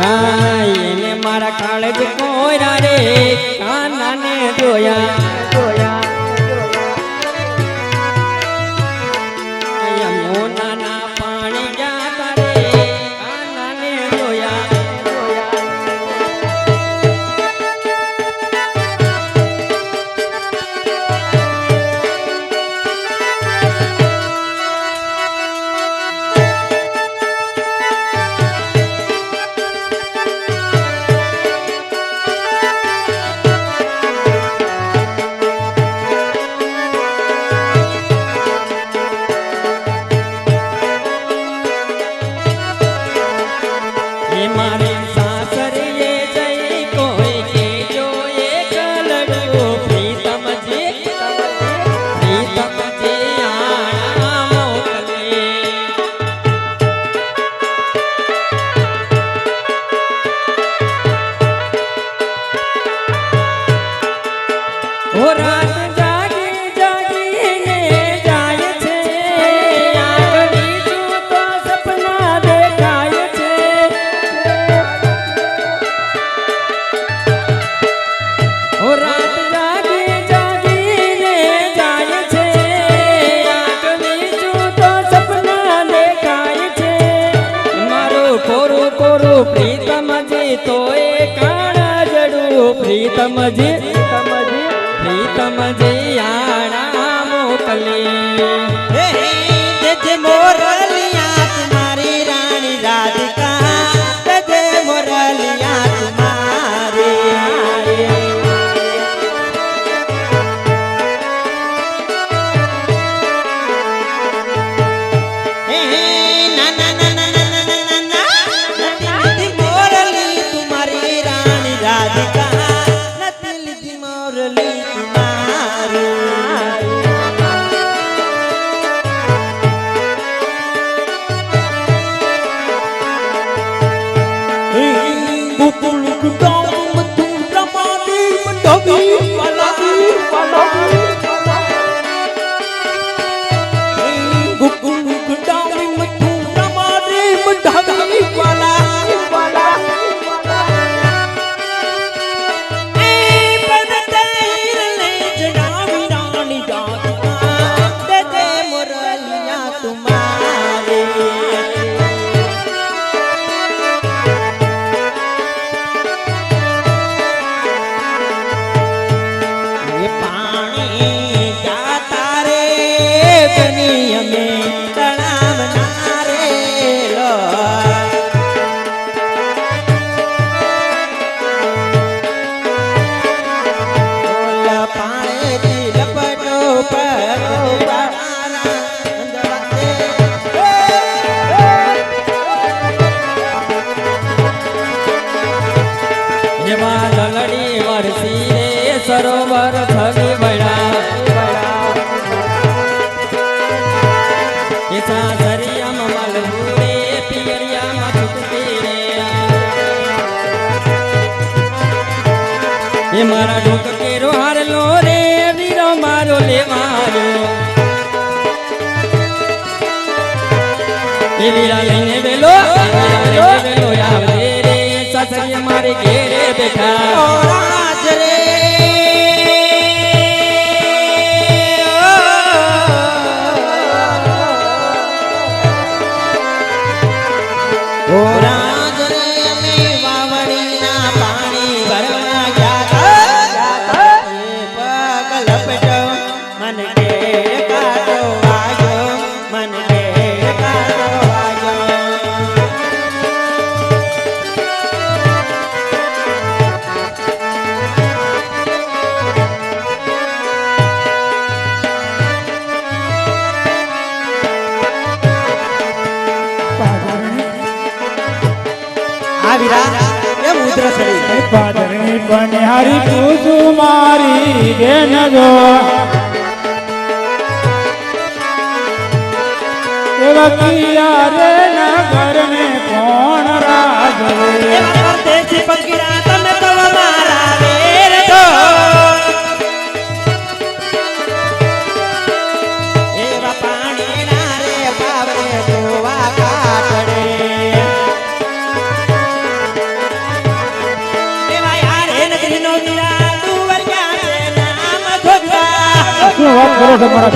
એને મારા કાળજ કોરા રે કાનાને જોયા જોયા. মারে કોરું કોરું પ્રીતમજી તોય કાણા જડું. પ્રીતમજી પ્રીતમજી આણા મોકલી. राधिका સરોવર ભગી વડા એ સાધરિયા મલગુરે પિયરિયા માં છૂટતી રે એ મારા ઢોક કેરો હાર લો રે, વીરો મારો લેવારો એ વીરા લઈને વેલો વેલો આવે રે, સાધરિયા મારે ઘેરે બેઠા. રાજરે વીરા એમ ઉધર સડી પાદરની બનિહારી તું મારી બેન જો. વકિયા રે નગર મે કોણ રાજ દેશ પકીરા મારા